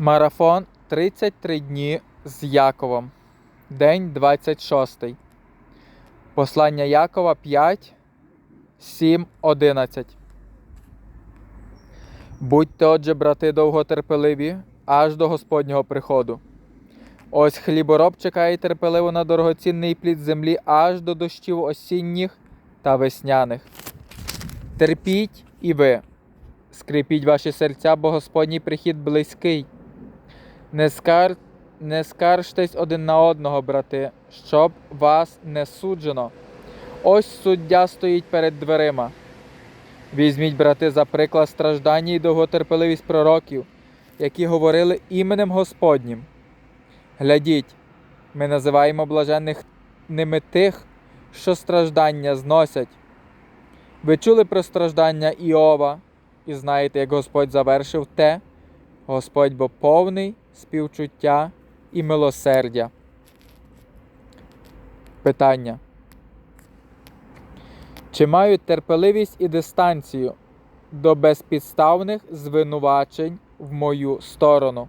Марафон 33 дні з Яковом. День 26. Послання Якова 5, 7, 11. Будьте, отже, брати, довготерпеливі, аж до Господнього приходу. Ось хлібороб чекає терпеливо на дорогоцінний плід землі аж до дощів осінніх та весняних. Терпіть і ви, скріпіть ваші серця, бо Господній прихід близький. Не, скар... не скаржтесь один на одного, брати, щоб вас не суджено. Ось суддя стоїть перед дверима. Візьміть, брати, за приклад страждання і довготерпеливість пророків, які говорили іменем Господнім. Глядіть, ми називаємо блаженних ними тих, що страждання зносять. Ви чули про страждання Іова і знаєте, як Господь завершив те, Господь бо повний співчуття і милосердя. Питання. Чи мають терпеливість і дистанцію до безпідставних звинувачень в мою сторону?